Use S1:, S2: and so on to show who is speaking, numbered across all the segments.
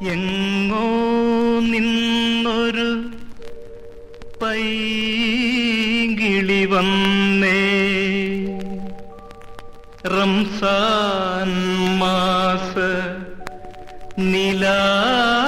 S1: എങ്ങോ നിന്നൊരു പൈകിളി വന്നേ. റംസാൻ മാസ നിലാവു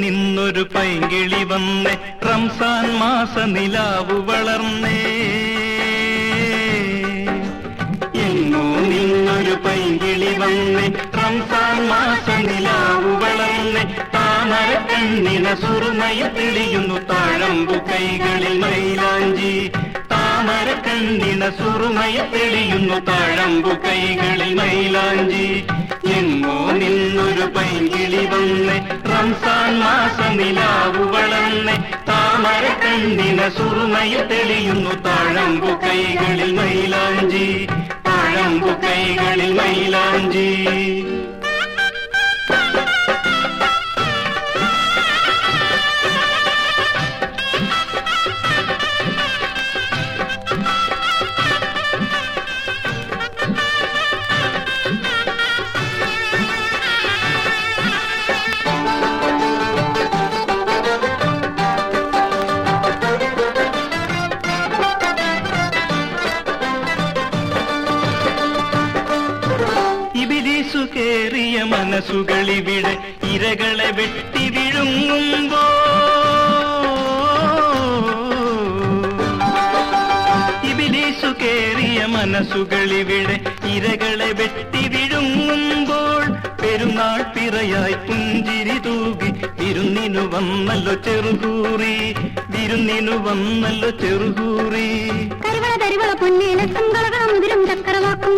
S1: നിന്നൊരു പൈങ്കിളി വന്നേ. റംസാൻ മാസ നിലാവ് വളർന്നേ. എങ്ങോ നിന്നൊരു പൈങ്കിളി വന്നേ. റംസാൻ മാസ നിലാവ് വളർന്നേ. താമര കണ്ണിന സുറുമയ തെളിയുന്നു താഴമ്പു കൈകളിൽ മൈലാഞ്ചി. താമര കണ്ണിന സുറുമയ തെളിയുന്നു താഴമ്പു കൈകളിൽ മൈലാഞ്ചി. എങ്ങോ നിന്നൊരു പൈങ്കിളി വന്നേ. മാസ നിലാവു വളർന്നേ താമര കണ്ണിന സുറുമയിൽ തെളിയുന്നു താഴമ്പു കൈകളിൽ മൈലാഞ്ചി താഴമ്പു കൈകളിൽ മൈലാഞ്ചി. മനസ്സുകളിവിടെ ഇരകളെ വെട്ടി വിഴുങ്ങുമ്പോ ഇബിലീസു കേറിയ മനസ്സുകളിവിടെ ഇരകളെ വെട്ടി വിഴുങ്ങുമ്പോൾ പെരുന്നാൾ പിറയായി പുഞ്ചിരി തൂകി വിരുന്നിനു വന്നല്ലോ ചെറുകൂറി വിരുന്നിനു വന്നല്ലോ ചെറുകൂറി.
S2: കരിവള കരിവള പൊന്നേല സംകളകള മുതിരും ചക്കരവാക്കും.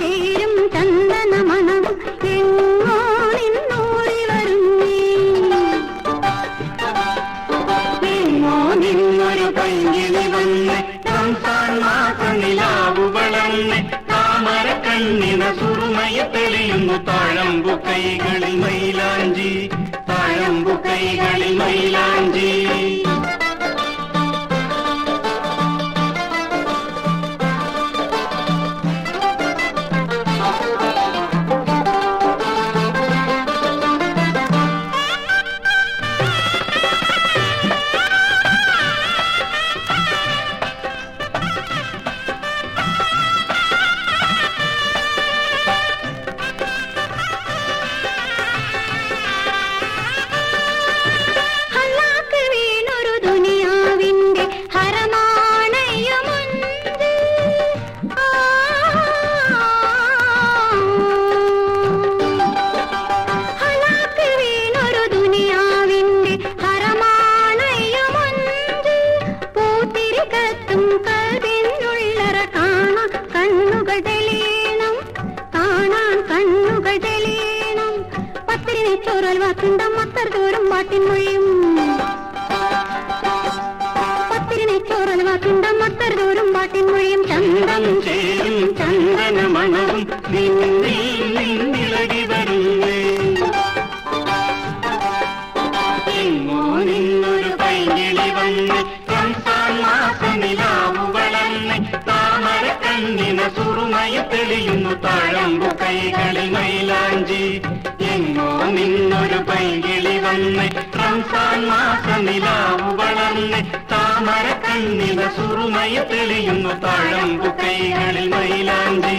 S2: ചേരും ചന്ദന മണവും എങ്ങോ നിന്നോടി വരുന്നേ
S1: എങ്ങോ നിന്നൊരു പൈങ്കിളി വന്ന് റംസാൻ മാസ നിലാവു വളർന്ന് താമര കണ്ണിന സുറുമയ തെളിയുന്നു താഴമ്പു കൈകളിൽ മൈലാഞ്ചി താഴമ്പു കൈകളിൽ മൈലാഞ്ചി.
S2: തെളിയണം പത്തിരിനെ ചോറൽ വാക്കുണ്ടം? മത്തർ തോറും പാട്ടിൻ മൊഴിയും. പത്തിരിനെ ചോറൽ വാക്കുണ്ടം? മത്തർ തോറും പാട്ടിൻ മൊഴിയും.
S1: ചന്ദനം ചേരും സുറുമയ തെളിയുന്നു താഴമ്പു കൈകളിൽ മൈലാഞ്ചി. എങ്ങോ നിന്നൊരു പൈകിളി വന്ന് റംസാൻ മാസമിലാവു വളർന്ന് താമര കണ്ണിന സുറുമയ തെളിയുന്നു താഴമ്പു കൈകളിൽ മൈലാഞ്ചി.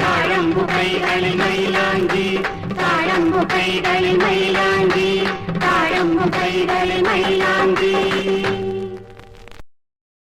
S1: താഴമ്പു കൈകളിൽ മൈലാഞ്ചി